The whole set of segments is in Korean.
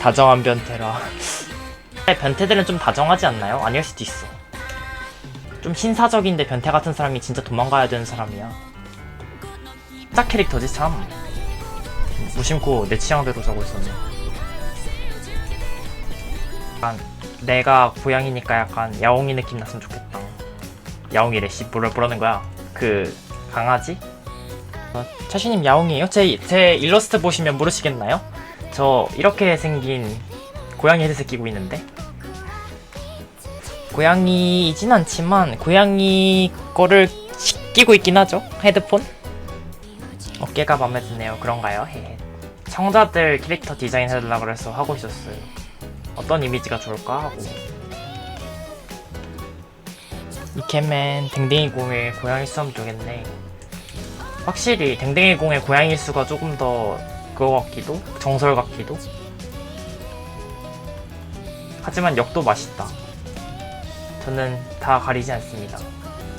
다정한 변태라. 변태들은 좀 다정하지 않나요? 아닐 수도 있어. 좀 신사적인데 변태 같은 사람이 진짜 도망가야 되는 사람이야. 짝 캐릭터지 참. 무심코 내 취향대로 적고 있었네. 약간 내가 고양이니까 약간 야옹이 느낌 났으면 좋겠다. 야옹이래 씨 뭐라 뭐라는 거야? 그 강아지? 어, 차슈님 야옹이에요? 제, 제 일러스트 보시면 모르시겠나요? 저 이렇게 생긴 고양이 헤드셋 끼고 있는데? 고양이이진 않지만 고양이 거를 시- 끼고 있긴 하죠 헤드폰? 어깨가 마음에 드네요. 그런가요? 청자들 캐릭터 디자인 해달라 그래서 하고 있었어요. 어떤 이미지가 좋을까? 하고. 이케맨 댕댕이 공의 고양이 수하면 좋겠네. 확실히 댕댕이 공의 고양이 수가 조금 더 그거 같기도 정설 같기도. 하지만 역도 맛있다. 저는 다 가리지 않습니다.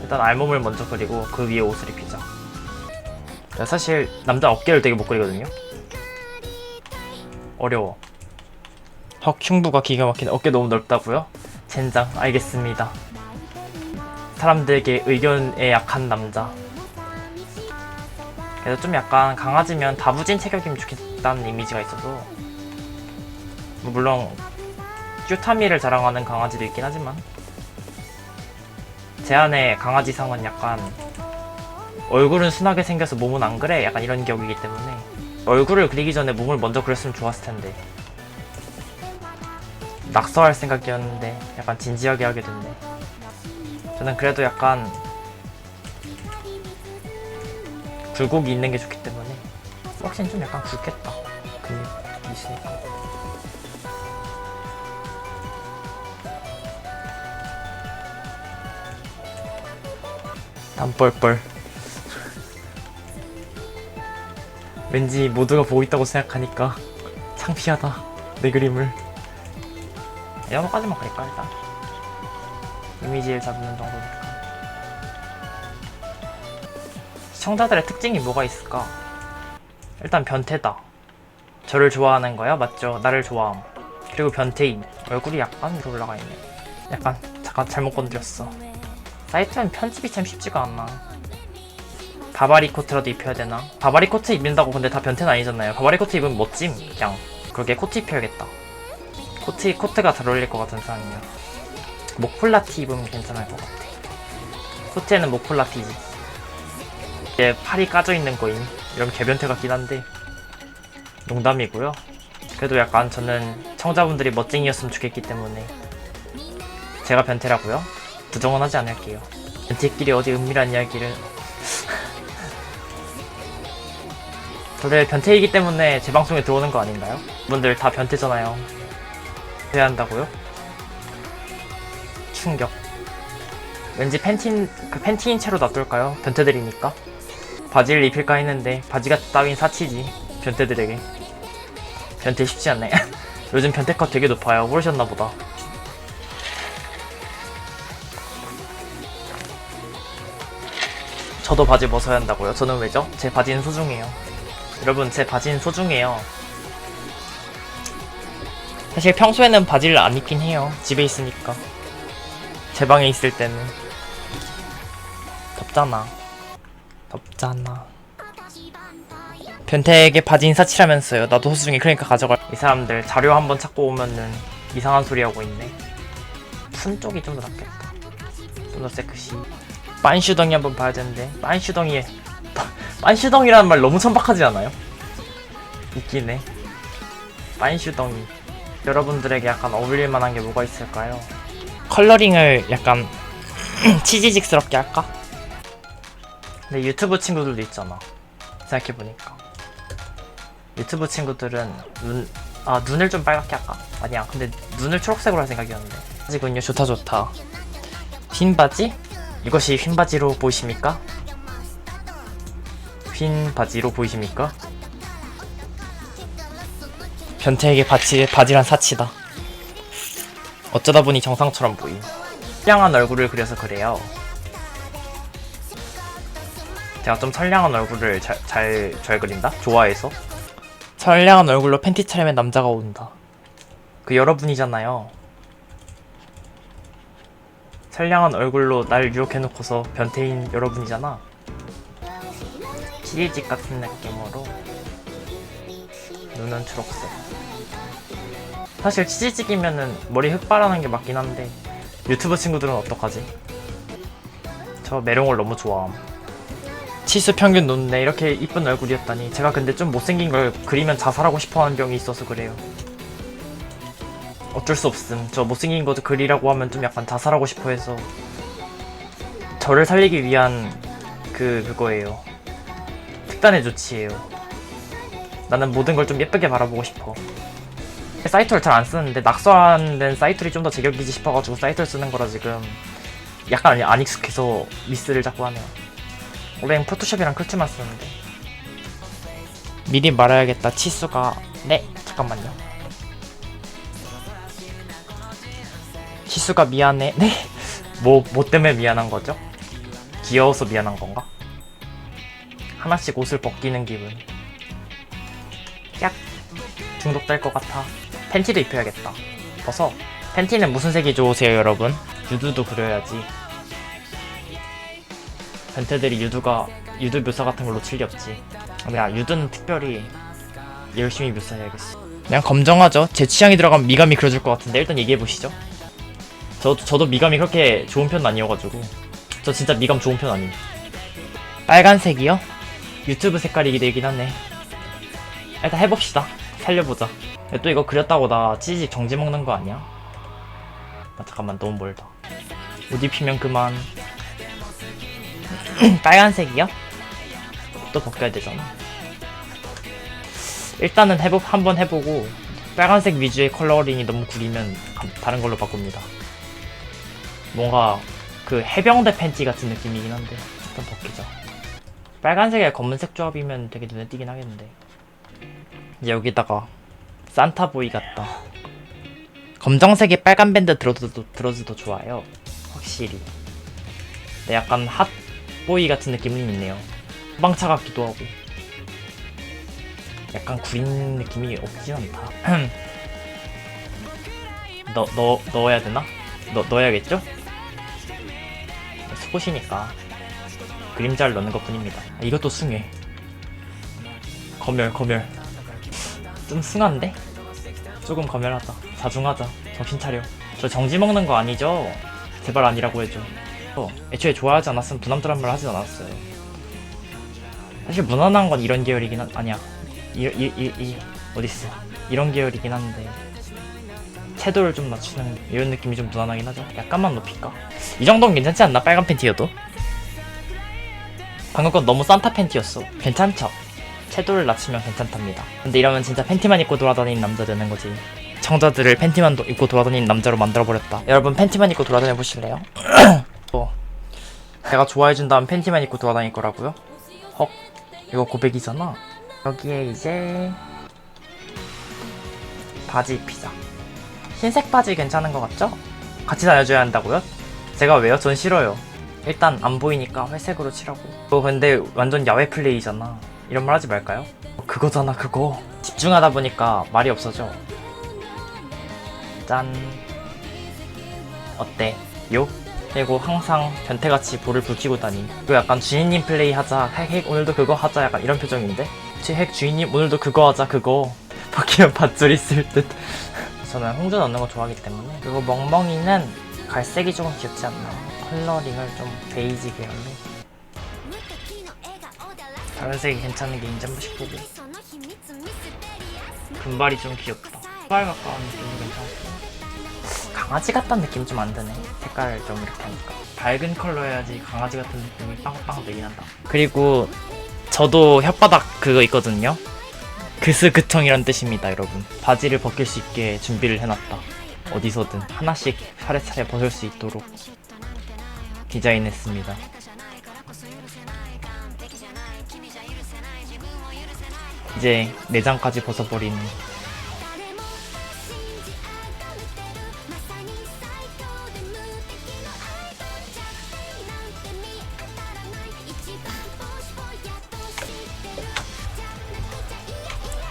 일단 알몸을 먼저 그리고 그 위에 옷을 입히자. 사실 남자 어깨를 되게 못 그리거든요. 어려워. 헉 흉부가 기가 막히네 어깨 너무 넓다고요? 젠장. 알겠습니다. 사람들에게 의견에 약한 남자 그래서 좀 약간 강아지면 다부진 체격이면 좋겠다는 이미지가 있어서 뭐 물론 큐타미를 자랑하는 강아지도 있긴 하지만 제 안에 강아지상은 약간 얼굴은 순하게 생겨서 몸은 안 그래? 약간 이런 격이기 때문에 얼굴을 그리기 전에 몸을 먼저 그렸으면 좋았을 텐데 낙서할 생각이었는데 약간 진지하게 하게 됐네. 저는 그래도 약간 굴곡이 있는 게 좋기 때문에 확실히 좀 약간 굵겠다. 근육이 있으니까. 땀 뻘뻘. 왠지 모두가 보고 있다고 생각하니까 창피하다 내 그림을. 이 정도까지만 그릴까 일단? 이미지를 잡는 정도니까 시청자들의 특징이 뭐가 있을까? 일단 변태다. 저를 좋아하는 거야? 맞죠? 나를 좋아함. 그리고 변태임. 얼굴이 약간 위로 올라가 있네. 약간 잠깐 잘못 건드렸어. 사이트는 편집이 참 쉽지가 않아. 바바리 코트라도 입혀야 되나? 바바리 코트 입는다고 근데 다 변태는 아니잖아요. 바바리 코트 입으면 멋짐. 그냥 그러게 코트 입혀야겠다. 코트 코트가 잘 어울릴 것 같은 사람이야. 목폴라티 입으면 괜찮을 것 같아. 코트에는 목폴라티지. 이게 팔이 까져 있는 거임. 이런 개변태 같긴 한데 농담이고요. 그래도 약간 저는 청자분들이 멋쟁이였으면 좋겠기 때문에 제가 변태라고요? 부정은 하지 않을게요. 변태끼리 어디 은밀한 이야기를 다들 변태이기 때문에 제 방송에 들어오는 거 아닌가요? 분들 다 변태잖아요. 해야 한다고요? 충격. 왠지 팬티인 그 팬티인 채로 놔둘까요? 변태들이니까. 바지를 입힐까 했는데 바지가 따윈 사치지 변태들에게. 변태 쉽지 않네. 요즘 변태컷 되게 높아요. 모르셨나 보다. 저도 바지 벗어야 한다고요? 저는 왜죠? 제 바지는 소중해요. 여러분 제 바지는 소중해요. 사실 평소에는 바지를 안 입긴 해요. 집에 있으니까. 제 방에 있을 때는. 덥잖아 덥잖아. 변태에게 바지 인사치라면서요. 나도 소중해. 그러니까 가져갈. 이 사람들 자료 한번 찾고 오면은 이상한 소리 하고 있네. 푼 쪽이 좀 더 낫겠다. 좀 더 섹시. 빤슈덩이 한번 봐야 되는데. 빤슈덩이에 빤슈덩이라는 말 너무 천박하지 않아요? 웃기네. 빤슈덩이. 여러분들에게 약간 어울릴 만한 게 뭐가 있을까요? 컬러링을 약간 치지직스럽게 할까? 근데 유튜브 친구들도 있잖아. 생각해보니까. 유튜브 친구들은 눈, 아, 눈을 좀 빨갛게 할까? 아니야. 근데 눈을 초록색으로 할 생각이었는데. 바지군요. 좋다, 좋다. 흰 바지? 이것이 흰 바지로 보이십니까? 흰 바지로 보이십니까? 변태에게 바지, 바지란 사치다. 어쩌다 보니 정상처럼 보임. 선량한 얼굴을 그려서 그래요. 제가 좀 선량한 얼굴을 잘, 잘, 잘 그린다? 좋아해서. 선량한 얼굴로 팬티 차림의 남자가 온다. 그 여러분이잖아요. 선량한 얼굴로 날 유혹해놓고서 변태인 여러분이잖아. 치즈집 같은 느낌으로 눈은 초록색. 사실 치즈직이면은 머리 흑발하는 게 맞긴 한데 유튜브 친구들은 어떡하지? 저 메롱을 너무 좋아함. 치수 평균 높네 이렇게 이쁜 얼굴이었다니 제가 근데 좀 못생긴 걸 그리면 자살하고 싶어하는 병이 있어서 그래요. 어쩔 수 없음. 저 못생긴 것도 그리라고 하면 좀 약간 자살하고 싶어 해서 저를 살리기 위한 그 그거예요. 특단의 조치예요. 나는 모든 걸 좀 예쁘게 바라보고 싶어. 사이트를 잘 안 쓰는데 낙서한 사이트를 좀 더 제격이지 싶어가지고 사이트를 쓰는 거라 지금 약간 안 익숙해서 미스를 자꾸 하네요. 원래는 포토샵이랑 클트만 쓰는데. 미리 말해야겠다 치수가. 네 잠깐만요. 치수가 미안해. 네? 뭐, 뭐 때문에 미안한 거죠? 귀여워서 미안한 건가? 하나씩 옷을 벗기는 기분. 약. 중독될 것 같아. 팬티도 입혀야겠다. 벗어. 팬티는 무슨 색이 좋으세요 여러분? 유두도 그려야지 변태들이 유두가 유두 묘사 같은 걸로 칠리 없지 야 유두는 특별히 열심히 묘사해야겠어. 그냥 검정하죠. 제 취향이 들어가면 미감이 그려줄 것 같은데 일단 얘기해보시죠. 저, 저도 미감이 그렇게 좋은 편은 아니어가지고. 저 진짜 미감 좋은 편 아님 빨간색이요? 유튜브 색깔이기 되긴 하네. 일단 해봅시다. 살려보자. 야, 또 이거 그렸다고 나 치즈 정지 먹는 거 아니야? 나 잠깐만 너무 멀다. 옷 입히면 그만 빨간색이요? 또 벗겨야 되잖아. 일단은 해보, 한번 해보고 빨간색 위주의 컬러링이 너무 구리면 감- 다른 걸로 바꿉니다. 뭔가 그 해병대 팬티 같은 느낌이긴 한데 일단 벗기자 빨간색에 검은색 조합이면 되게 눈에 띄긴 하겠는데. 여기다가 산타보이 같다. 검정색에 빨간 밴드 들어도, 들어도 좋아요. 확실히. 네, 약간 핫 보이 같은 느낌은 있네요. 소방차 같기도 하고. 약간 구린 느낌이 없진 않다. 너, 너, 넣어야 되나? 너, 넣어야겠죠? 속옷이니까 그림자를 넣는 것 뿐입니다. 아, 이것도 숭해. 검열 검열. 좀 숭한데? 조금 검열하자 자중하자 정신 차려. 저 정지 먹는 거 아니죠? 제발 아니라고 해줘 어, 애초에 좋아하지 않았으면 부남스러운 말 하진 않았어요. 사실 무난한 건 이런 계열이긴 한 아니야. 이, 이, 이, 이 어딨어? 이런 계열이긴 한데 채도를 좀 낮추는 이런 느낌이 좀 무난하긴 하죠. 약간만 높일까? 이 정도면 괜찮지 않나? 빨간 팬티여도? 방금 건 너무 산타 팬티였어. 괜찮죠? 채도를 낮추면 괜찮답니다. 근데 이러면 진짜 팬티만 입고 돌아다니는 남자 되는 거지. 청자들을 팬티만 도- 입고 돌아다니는 남자로 만들어버렸다. 여러분 팬티만 입고 돌아다녀 보실래요? 어. 내가 좋아해준다면 팬티만 입고 돌아다닐 거라고요? 헉 이거 고백이잖아 여기에 이제 바지 입히자 흰색 바지 괜찮은 것 같죠? 같이 다녀줘야 한다고요? 제가 왜요? 전 싫어요 일단 안 보이니까 회색으로 칠하고 그거 근데 완전 야외 플레이잖아 이런 말 하지 말까요? 그거잖아 그거 집중하다 보니까 말이 없어져 짠 어때? 요? 그리고 항상 변태같이 볼을 붉히고 다니 그리고 약간 주인님 플레이 하자 핵, 핵 오늘도 그거 하자 약간 이런 표정인데? 제핵 주인님 오늘도 그거 하자 그거. 바뀌면 밧줄 있을 듯. 저는 홍조 넣는 거 좋아하기 때문에 그리고 멍멍이는 갈색이 조금 귀엽지 않나. 컬러링을 좀 베이지 계열로 다른 색이 괜찮은 게 인지 한 번씩 보고. 금발이 좀 귀엽다. 금발 가까운 느낌도 괜찮고 강아지 같다는 느낌 좀 안 드네 색깔 좀 이렇게 하니까. 밝은 컬러 해야지 강아지 같은 느낌이 빵빵 되긴 한다. 그리고 저도 혓바닥 그거 있거든요. 그스그청이란 뜻입니다 여러분. 바지를 벗길 수 있게 준비를 해놨다. 어디서든 하나씩 차례차례 벗을 수 있도록 디자인했습니다. 이제 내장까지 벗어버리는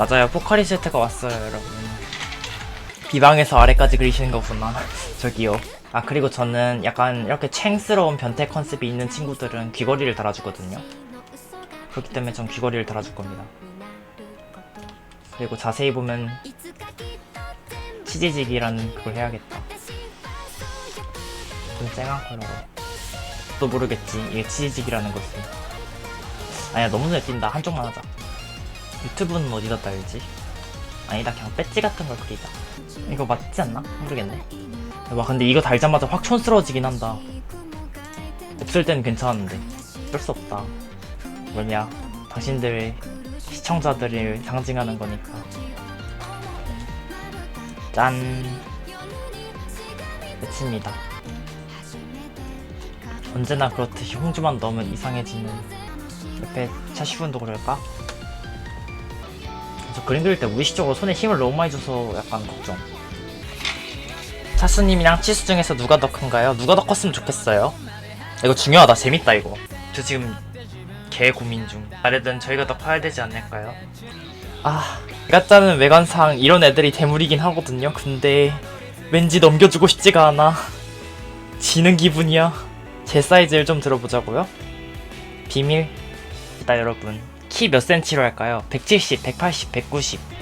맞아요 포카리 세트가 왔어요 여러분 비방에서 아래까지 그리시는 거구나. 저기요. 아 그리고 저는 약간 이렇게 챙스러운 변태 컨셉이 있는 친구들은 귀걸이를 달아주거든요. 그렇기 때문에 전 귀걸이를 달아줄 겁니다. 그리고 자세히 보면 치지직이라는 그걸 해야겠다. 좀 쨍한 컬러로. 또 모르겠지. 이게 치지직이라는 것은. 아니야 너무 눈에 띈다. 한쪽만 하자. 유튜브는 어디다 달지? 아니다 그냥 배지 같은 걸 그리자. 이거 맞지 않나? 모르겠네. 와 근데 이거 달자마자 확 촌스러워지긴 한다. 없을 땐 괜찮은데 어쩔 수 없다. 뭐냐 당신들 시청자들을 상징하는 거니까. 짠. 끝입니다. 언제나 그렇듯이 홍주만 넣으면 이상해지는 옆에 차시분도 그럴까? 저 그릴 때 무의식적으로 손에 힘을 너무 많이 줘서 약간 걱정. 차수님이랑 치수 중에서 누가 더 큰가요? 누가 더 컸으면 좋겠어요? 이거 중요하다. 재밌다 이거. 저 지금 개 고민 중. 말해든 저희가 더 커야 되지 않을까요? 아, 가짜는 외관상 이런 애들이 대물이긴 하거든요. 근데 왠지 넘겨주고 싶지가 않아. 지는 기분이야. 제 사이즈를 좀 들어보자고요. 비밀. 일단 여러분 키 몇 센치로 할까요? 170, 180, 190.